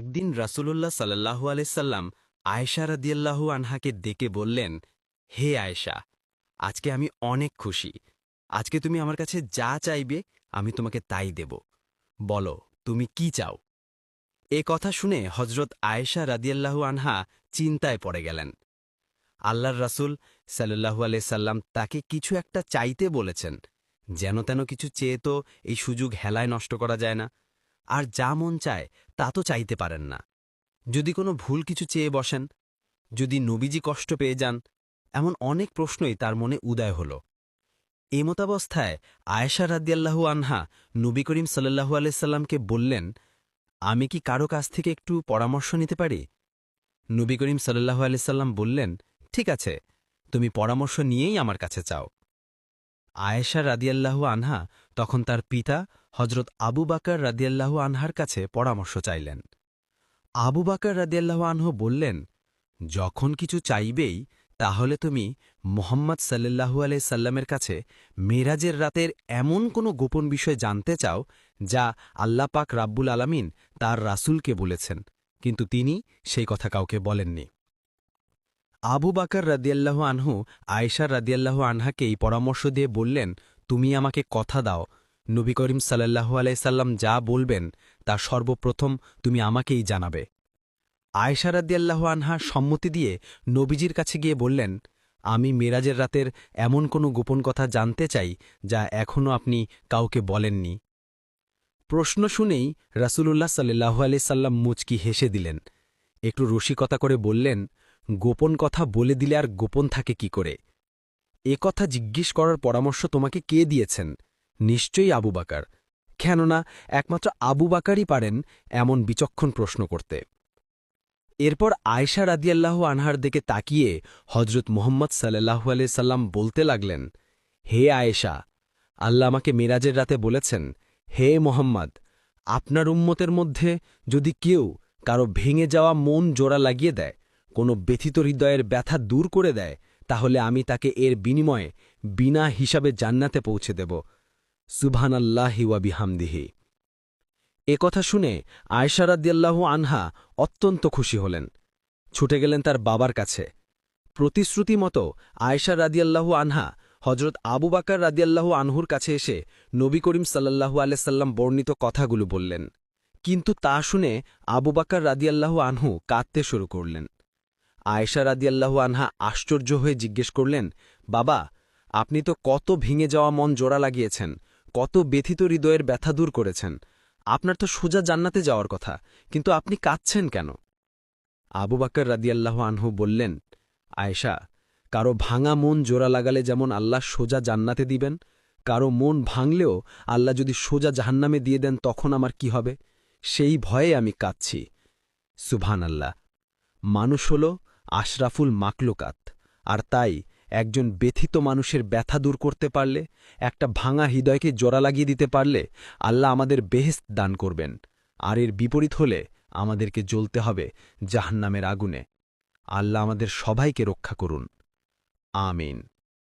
একদিন রাসূলুল্লাহ সাল্লাহু আলাইসাল্লাম আয়েশা রাদিয়াল্লাহু আনহাকে ডেকে বললেন, হে আয়েশা, আজকে আমি অনেক খুশি। আজকে তুমি আমার কাছে যা চাইবে আমি তোমাকে তাই দেব। বলো, তুমি কি চাও? এ কথা শুনে হজরত আয়েশা রাদিয়াল্লাহু আনহা চিন্তায় পড়ে গেলেন। আল্লাহর রাসূল সাল্লাহু সাল্লাম তাকে কিছু একটা চাইতে বলেছেন, যেন তেন কিছু চেয়ে তো এই সুযোগ হেলায় নষ্ট করা যায় না। আর যা মন চায় তা তো চাইতে পারেন না। যদি কোনো ভুল কিছু চেয়ে বসেন, যদি নবীজি কষ্ট পেয়ে যান, এমন অনেক প্রশ্নই তার মনে উদয় হল। এ মতাবস্থায় আয়েশা রাদিয়াল্লাহু আনহা নবী করিম সাল্লাহু আলাইসাল্লামকে বললেন, আমি কি কারও কাছ থেকে একটু পরামর্শ নিতে পারি? নবী করিম সাল্লাহু আলাইসাল্লাম বললেন, ঠিক আছে, তুমি পরামর্শ নিয়েই আমার কাছে চাও। আয়েশা রাদিয়াল্লাহু আনহা তখন তার পিতা হজরত আবু বাকার রাদিয়াল্লাহু আনহার কাছে পরামর্শ চাইলেন। আবু বাকার রাদিয়াল্লাহু আনহু বললেন, যখন কিছু চাইবেই, তাহলে তুমি মোহাম্মদ সাল্লাহু আলাই সাল্লামের কাছে মেরাজের রাতের এমন কোনো গোপন বিষয় জানতে চাও, যা আল্লাহ পাক রাব্বুল আলামিন তার রাসূলকে বলেছেন, কিন্তু তিনি সেই কথা কাউকে বলেননি। আবু বাকার রাদিয়াল্লাহু আনহু আয়েশা রাদিয়াল্লাহু আনহাকে এই পরামর্শ দিয়ে বললেন, তুমি আমাকে কথা দাও নবী করিম সাল্লাহু আলাইসাল্লাম যা বলবেন, তা সর্বপ্রথম তুমি আমাকেই জানাবে। আয়েশা রাদিয়াল্লাহু আনহা সম্মতি দিয়ে নবীজির কাছে গিয়ে বললেন, আমি মেরাজের রাতের এমন কোনো গোপন কথা জানতে চাই, যা এখনও আপনি কাউকে বলেননি। প্রশ্ন শুনেই রাসূলুল্লাহ সাল্লাহু আলাইসাল্লাম মুচকি হেসে দিলেন। একটু রসিকতা করে বললেন, গোপন কথা বলে দিলে আর গোপন থাকে কি করে? এ কথা জিজ্ঞেস করার পরামর্শ তোমাকে কে দিয়েছেন? নিশ্চয়ই আবু বাকার। কেননা, একমাত্র আবু বাকারই পারেন এমন বিচক্ষণ প্রশ্ন করতে। এরপর আয়সা রাদিয়াল্লাহ আনহার দিকে তাকিয়ে হজরত মোহাম্মদ সাল্লাহু সাল্লাম বলতে লাগলেন, হে আয়েশা, আল্লাহ আমাকে মিরাজের রাতে বলেছেন, হে মোহাম্মদ, আপনার উম্মতের মধ্যে যদি কেউ কারও ভেঙে যাওয়া মন জোড়া লাগিয়ে দেয়, কোনো ব্যথিত হৃদয়ের ব্যথা দূর করে দেয়, তাহলে আমি তাকে এর বিনিময়ে বিনা হিসাবে জান্নাতে পৌঁছে দেব। সুবহানাল্লাহি ওয়া বিহামদিহি। এ কথা শুনে আয়সারাদ্দিয়াল্লাহু আনহা অত্যন্ত খুশি হলেন। ছুটে গেলেন তার বাবার কাছে। প্রতিশ্রুতি মতো আয়সা রাদিয়াল্লাহু আনহা হজরত আবু বাকার রাদিয়াল্লাহু আনহুর কাছে এসে নবী করিম সাল্লাহু আলাইসাল্লাম বর্ণিত কথাগুলো বললেন। কিন্তু তা শুনে আবু বাকার রাদিয়াল্লাহু আনহু কাঁদতে শুরু করলেন। আয়েশা রাদিয়াল্লাহু আনহা আশ্চর্য হয়ে জিজ্ঞেস করলেন, বাবা, আপনি তো কত ভেঙে যাওয়া মন জোড়া লাগিয়েছেন। কত ব্যথিত হৃদয়ের ব্যথা দূর করেছেন। আপনার তো সোজা জান্নাতে যাওয়ার কথা, কিন্তু আপনি কাঁদছেন কেন? আবু বাকর রাদিয়াল্লাহ আনহু বললেন, আয়েশা, কারও ভাঙা মন জোড়া লাগালে যেমন আল্লাহ সোজা জান্নাতে দিবেন, কারও মন ভাঙলেও আল্লাহ যদি সোজা জাহান্নামে দিয়ে দেন তখন আমার কি হবে? সেই ভয়ে আমি কাঁদছি। সুভান আল্লাহ মানুষ হল আশরাফুল মাকলুকাত আর তাই একজন ব্যথিত মানুষের ব্যথা দূর করতে পারলে, একটা ভাঙা হৃদয়কে জোড়া লাগিয়ে দিতে পারলে আল্লাহ আমাদের বেহেস্ত দান করবেন। আর এর বিপরীত হলে আমাদেরকে জ্বলতে হবে জাহান্নামের আগুনে। আল্লাহ আমাদের সবাইকে রক্ষা করুন। আমিন।